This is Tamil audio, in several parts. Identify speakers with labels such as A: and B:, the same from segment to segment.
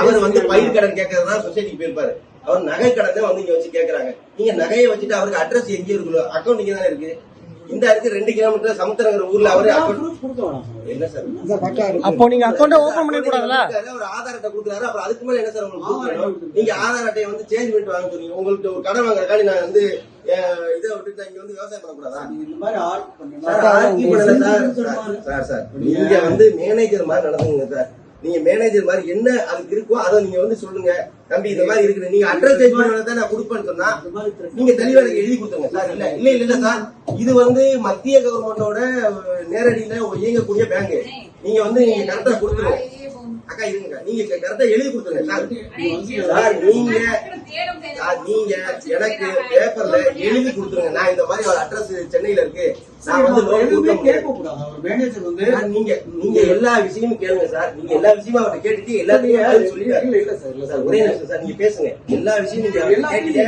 A: அவர் வந்து பயிர் கடன் கேட்கறதா சொசைட்டிக்கு போயிருப்பாரு. அவர் நகை கடன் வந்து இங்க வச்சு கேக்குறாங்க நீங்க நகையை வச்சுட்டு அவருக்கு அட்ரஸ் எங்க இருக்குல்ல அக்கௌண்ட் இங்க தானே இருக்கு? இந்த இருக்கு ரெண்டு கிலோமீட்டர் சமுத்திரங்கிற ஊர்ல அவரு என்ன சார்?
B: அப்போ நீங்க அக்கௌண்ட் ஓபன் பண்ணி கூடாதுல
A: ஒரு ஆதார் அட்டை கொடுக்குறாரு அப்புறம் அதுக்கு மேல என்ன சார் உங்களுக்கு? நீங்க ஆதார் அட்டையை வந்து சேஞ்ச் பண்ணிட்டு வாங்க சொன்னீங்க. உங்களுக்கு ஒரு கடன் வாங்குறதுக்காண்டி நான் வந்து இதை விட்டுட்டு இங்க வந்து விவசாயம் பண்ணக்கூடாதா
C: இந்த மாதிரி ஆர்ட்
A: பண்ணல சார், சார் சார் நீங்க வந்து மேனேஜர் மாதிரி நடந்துங்க சார். நீங்க மேனேஜர் மாதிரி என்ன அதுக்கு இருக்கோ அதை நீங்க வந்து சொல்லுங்க. தம்பி இந்த மாதிரி இருக்குது. நீங்க அட்ரஸ் சேஞ்ச் பண்ண நான் கொடுப்பேன்னு சொன்னா நீங்க தெளிவா எனக்கு எழுதி கொடுத்துருங்க சார். இல்ல இல்ல இல்ல இல்ல சார். இது வந்து மத்திய கவர்மெண்டோட நேரடியில இயங்கக்கூடிய பேங்க் நீங்க வந்து நீங்க கரெக்டா கொடுத்துருங்க. அக்கா இருங்க. நீங்க கரெக்டா எழுதி கொடுத்துருங்க. சார் நீங்க நீங்க எனக்கு பேப்பர்ல எழுதி கொடுத்துருங்க. நான் இந்த மாதிரி ஒரு அட்ரஸ் சென்னையில இருக்கு. நான் வந்து.
C: அவர் வந்து
A: சார், நீங்க நீங்க எல்லா விஷயமும் கேளுங்க சார். நீங்க எல்லா விஷயமும் அவர்கிட்ட கேட்டுட்டு எல்லாத்தையும்.
C: இல்ல, இல்ல சார், இல்ல
A: சார். ஒரே நிமிஷம் சார் நீங்க பேசுங்க. எல்லா விஷயமும்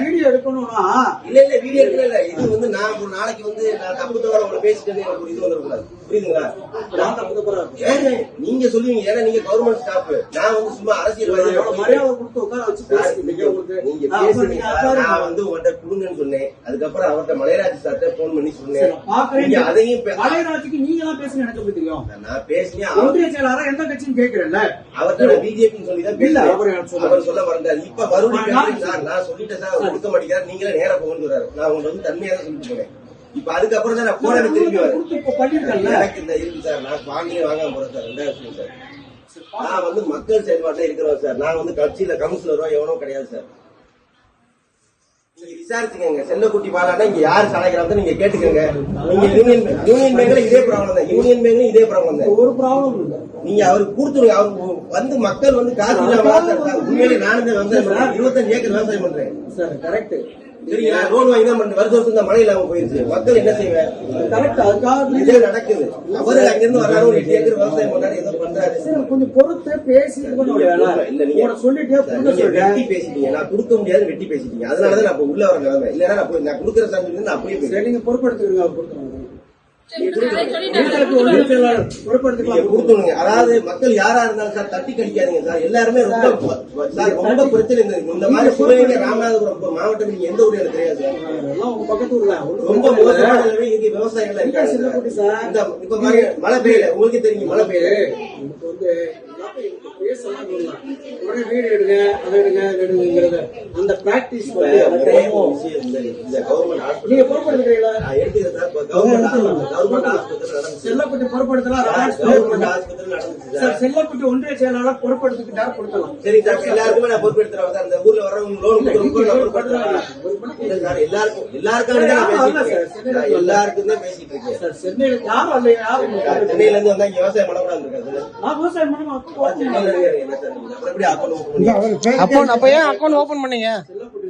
C: வீடியோ எடுக்கணும்னா
A: இல்ல இல்ல வீடியோ எடுக்கல இல்ல. இது வந்து நான் ஒரு நாளைக்கு வந்து நான் தப்பு தவிர உங்களை பேசிட்டு எனக்கு ஒரு இது வந்துடக்கூடாது. புரியுதுங்களா?
C: நான் தப்பு.
A: ஏங்க நீங்க சொல்லுவீங்க. ஏன்னா நீங்க கவர்மெண்ட் நான் வந்து சும்மா அரசியல்வாதி
C: மரியாதை கொடுத்து உட்கார வச்சு பேசுறீங்க. நான்
A: வந்து உங்கள்ட்ட கொடுங்கன்னு சொன்னேன். அதுக்கப்புறம் அவர்ட்ட மலையராஜ் சார்ட்ட போன் பண்ணி சொன்னேன். நீங்க அதையும்
C: மலையராஜுக்கு நீங்க தான் பேசுங்க எனக்கு எப்படி தெரியும்
A: நான் பேசினேன்
C: ஒன்றிய செயலாளரா எந்த கட்சின்னு கேட்கிறேன்ல?
A: அவர்கிட்ட பிஜேபி சொல்லி தான்
C: இல்ல. அவர்
A: சொல்ல மறந்தார் இப்ப மறுபடியும்
C: நான்
A: சொல்லிட்டேன் சார். கொடுக்க மாட்டேங்கிறார் நீங்களே நேரா போகணும்னு சொல்றாரு. நான் உங்களை வந்து தன்மையா தான் சொல்லிட்டு போனேன். இப்ப அதுக்கப்புறம் தான் நான் போன திரும்பி வரேன். எனக்கு இந்த இருக்கு சார். நான் வாங்கியே வாங்காம போறேன் சார். விஷயம் சார். நான் வந்து மக்கள் செயல்பாட்டில் இருக்கிறோம் சார். நான் வந்து கட்சியில கவுன்சிலரோ எவனோ கிடையாது சார். நீங்க விசாரிச்சுக்கங்க. செல்லக்குட்டி பாலானா இங்க யாரு சலைக்கிறாங்க நீங்க கேட்டுக்கங்க. நீங்க யூனியன் யூனியன் பேங்க்ல இதே ப்ராப்ளம் தான். யூனியன் பேங்க்ல இதே ப்ராப்ளம் தான்.
C: ஒரு ப்ராப்ளம் இல்ல.
A: நீங்க அவருக்கு கொடுத்துருங்க. அவருக்கு வந்து மக்கள் வந்து காசு இல்லாம. உண்மையிலே நானும் பண்றேன். இருபத்தஞ்சு ஏக்கர் விவசாயம் பண்றேன்.
C: சார் கரெக்ட்
A: சரிங்களா லோன் வாங்கி தான் பண்றேன். வருஷம் இந்த மழை இல்லாம போயிருச்சு. மக்கள் என்ன செய்வேன்?
C: கரெக்ட் அதுக்காக
A: இதே நடக்குது. அவரு அங்கிருந்து வர்றாரு ஒரு எட்டு ஏக்கர் விவசாயம் பண்றாரு ஏதோ பண்றாரு.
C: சரி, கொஞ்சம் பொறுத்து பேசி?
A: இல்ல நீங்க
C: சொல்லிட்டே
A: வெட்டி பேசிட்டீங்க. நான் கொடுக்க முடியாது வெட்டி பேசிட்டீங்க. அதனாலதான் நான் உள்ள வர நிலைமை. இல்லன்னா நான் போய் நான் கொடுக்குற சாமி நான் அப்படியே
C: நீங்க பொறுப்படுத்துக்கிறீங்க
A: கொடுத்துருங்க அதாவது மக்கள் யாரா இருந்தாலும் சார் தட்டி கடிக்காதீங்க சார். எல்லாருமே ரொம்ப சார். ரொம்ப பிரச்சனை இந்த மாதிரி சிவகங்கை ராமநாதபுரம் மாவட்டம் நீங்க எந்த ஊர் எனக்கு தெரியாது சார்.
C: எல்லாம் உங்க பக்கத்து ஊர்ல.
A: ரொம்ப மோசமான விவசாயிகள் இருக்காங்க
C: சார்.
A: இப்ப பாருங்க மழை பெய்யல. உங்களுக்கு தெரியும் மழை பெய்யல.
C: வந்து பேசலாம். உடனே வீடு எடுங்க அதை எடுங்க எடுங்கிறது அந்த பிராக்டிஸ் நீங்க பொறுப்படுத்துறீங்களா செல்லப்பட்டி பொறுப்படுத்தலாம் செல்லப்பட்டி ஒன்றிய செயலாளர் பொறுப்படுத்திக்கிட்டா கொடுக்கலாம்.
A: சரி சார் எல்லாருக்குமே நான் பொறுப்பெடுத்துறேன். சார் இந்த ஊர்ல வர்றவங்க லோன் பொறுப்பெடுத்துறேன் சார் எல்லாருக்கும் எல்லாருக்கும் தான் நான் பேசிட்டு இருக்கேன். நான் எல்லாருக்கும் தான் பேசிட்டு இருக்கேன்.
C: சார் சென்னையில யாரும் அல்ல யாரும்
A: சார், சென்னையில இருந்து வந்தா இங்க விவசாயம் பண்ணக்கூடாது இருக்காது
C: நான் விவசாயம் பண்ண
A: அக்கௌண்ட்
B: அப்ப ஏன் அக்கௌண்ட் ஓபன் பண்ணீங்க?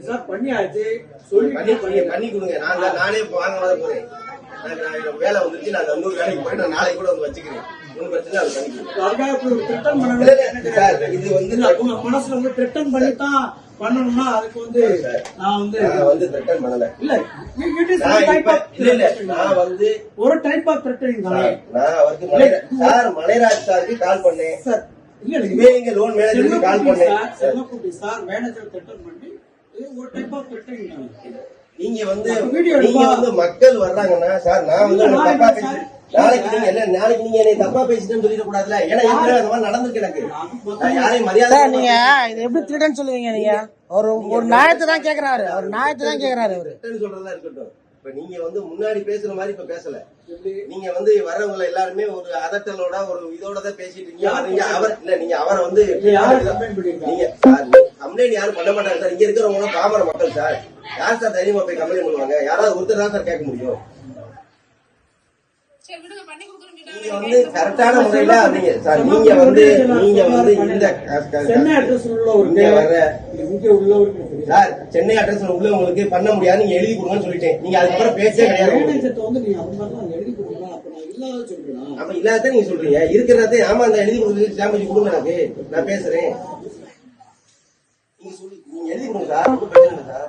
C: சார் பண்ணியாச்சு. சொல்லி
A: பண்ணி பண்ணி பண்ணி கொடுங்க. நான் நானே வாங்க போறேன். எனக்கு வேலை வந்துருச்சு நான் இன்னொரு வேலைக்கு போய் நான் நாளைக்கு கூட வந்து வச்சுக்கிறேன். ஒன்றும் பிரச்சனை அது பண்ணி கொடுங்க
C: அதுக்காக இப்படி ஒரு திட்டம்
A: இல்ல,
C: பண்ணணும்
A: இல்ல, சார் இது வந்து
C: உங்க மனசுல வந்து திட்டம் பண்ணி தான் பண்ணணும்னா அதுக்கு வந்து நான் வந்து
A: நான் வந்து ரிட்டர்ன் பண்ணல.
C: இல்ல
A: நான் இல்ல இல்ல வந்து
C: ஒரு டைப் ஆஃப் த்ரெட்டனிங் தானே?
A: நான் அவருக்கு சார் மலைராஜ் சாருக்கு கால் பண்ணேன்.
C: சார் இல்ல
A: சிவகங்கை லோன் மேனேஜருக்கு கால் பண்ணேன்.
C: சார் மேனேஜர் திட்டம் பண்ணி ஒரு டைப் ஆஃப் த்ரெட்டனிங் தானே?
A: நீங்க வந்து நீங்க. வந்து மக்கள் வர்றாங்கன்னா சார் நான் வந்து தப்பா பேசி? நாளைக்கு நீங்க என்ன நாளைக்கு நீங்க என்னை தப்பா பேசிட்டேன்னு சொல்லிட கூடாதுல ஏன்னா ஏற்கனவே அந்த மாதிரி நடந்திருக்கு எனக்கு. நான் யாரையும் மரியாதை
B: நீங்க இது எப்படி திருடன்னு சொல்லுவீங்க நீங்க? ஒரு ஒரு நியாயத்தை தான் கேக்குறாரு. அவர் நியாயத்தை தான் கேக்குறாரு அவரு
A: சொல்றதா இருக்கட்டும். இப்ப நீங்க வந்து முன்னாடி பேசுற மாதிரி இப்ப பேசல. நீங்க வந்து வர்றவங்க எல்லாருமே ஒரு அதட்டலோட ஒரு இதோட தான் பேசிட்டு இருக்கீங்க. அவர் இல்ல நீங்க அவரை வந்து? நீங்க சார் கம்ப்ளைண்ட் யாரும் பண்ண மாட்டாங்க சார். இங்க இருக்கிறவங்க பாமர மக்கள் சார். யார் சார் தைரியமா போய் கம்ப்ளைண்ட் பண்ணுவாங்க யாராவது ஒருத்தர் தான் சார் கேட்க முடியும். நீங்க வந்து கரெக்டான முறையில நீங்க சார் நீங்க வந்து நீங்க வந்து இந்த
C: சென்னை அட்ரஸ் உள்ள ஒரு
A: சார் சென்னை அட்ரஸ் உள்ளவங்களுக்கு பண்ண முடியாது நீங்க எழுதி கொடுங்கன்னு சொல்லிட்டேன். நீங்க அதுக்கப்புறம் பேசவே கிடையாது.
C: அப்ப நான் இல்லாத சொல்றேன்?
A: அப்ப இல்லாத நீங்க சொல்றீங்க. இருக்கிறதே ஆமா அந்த எழுதி கொடுக்குறது ஸ்டாம்பேஜ் கொடுங்க எனக்கு. நான் பேசுறேன். நீங்க சொல்லி நீங்க எழுதி கொடுங்க சார் ஒன்றும் பிரச்சனை இல்லை சார்.